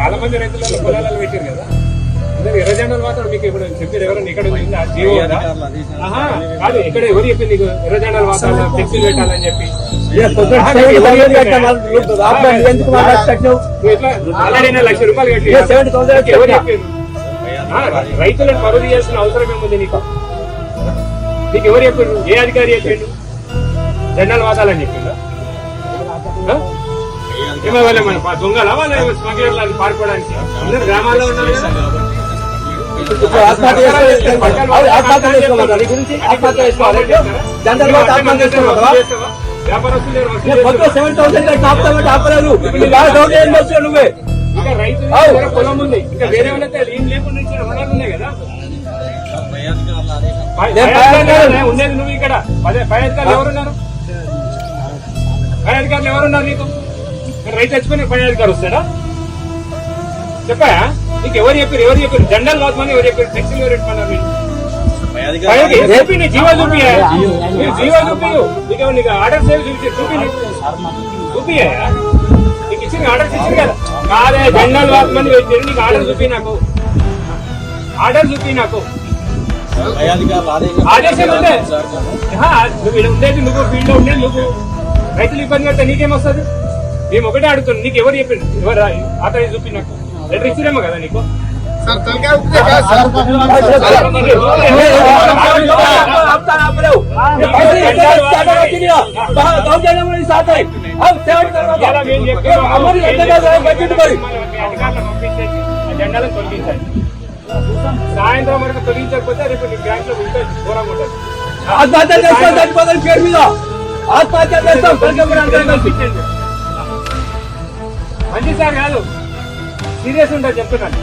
చాలా మంది రైతులలో పొలాలలో పెట్టారు కదా. అందరు ఎర్ర జెండాలు మాత్రం మీకు ఇప్పుడు చెప్పారు ఎవరైనా ఇక్కడ జీవో కాదు ఇక్కడ ఎవరు చెప్పింది నీకు? ఎర్ర జెండాలు వాతావరణ ఫ్లెక్సీలు పెట్టాలని చెప్పి. లక్ష రూపాయలు కట్టి ఏ 70,000 నీకు ఎవరు చెప్పారు? రైతులను పరువు చేయాల్సిన అవసరం ఏముంది నీకు? నీకు ఎవరు చెప్పారు? ఏ అధికారి చెప్పిండు? జెండాలు వాదాలని ప- దొంగలా వాళ్ళ స్మగ్లర్లు అని పారిపోవడానికి అందరు గ్రామాల్లో ఉన్నారు ఆత్మహత్య చేసుకోవాలి. ఆత్మహత్య చేసుకోవాలి. దాని ఆత్మహత్య చేసుకోవాలి. సెవెన్ థౌసండ్ డౌట్ ఏం నువ్వే? పొలం ఉంది. ఇంకా వేరే ఏం లేకుండా రుణాలు ఉన్నాయి కదా. ఉండేది నువ్వు ఇక్కడ. పై- పై అధికారులు ఎవరున్నారు? పై అధికారులు ఎవరున్నారు నీకు? రైతు తెచ్చుకుని పై అధికారి వస్తాడా? చెప్పా నీకు ఎవరు చెప్పారు? ఎవరు చెప్పారు? జెండల్ వాద్మని ఎవరు చెప్పారు? టెక్స్టైల్ ఎవరు చెప్పన్నారు నీకు? పైకి చూపి నీ జీవో చూపి జీవో చూపి నీకు నీకు ఆర్డర్ సేవ్ చూపి చూపి. చూపి నీకు ఇచ్చిన ఆర్డర్స్ ఇచ్చింది కదా. కాదే జెండల్ వాద్మని పెట్టారు నీకు ఆర్డర్ చూపి నాకు. ఆర్డర్ చూపి నాకు. నువ్వు ఉండేది నువ్వు ఫీల్డ్లో ఉండేది నువ్వు రైతులు ఇబ్బంది పడితే నీకేమొస్తుంది మేము ఒకటే అడుగుతున్నాం నీకు ఎవరు చెప్పింది ఎవరు అతని చూపి నాకు లెటర్ ఇచ్చిరేమో కదా నీకు జెండాలను సాయంత్రం వరకు తొలగించకపోతే రేపు నీ బ్యాంక్లో ఉంటే దూరంగా ఉంటుంది ఆత్మహత్య చేస్తాం చచ్చిపోతాం పేరు మీద ఆత్మహత్య చేస్తాం కలిసి అన్ని సార్ కాదు. సీరియస్ ఉంటుంది చెప్తున్నాను.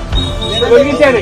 తొలగించాలి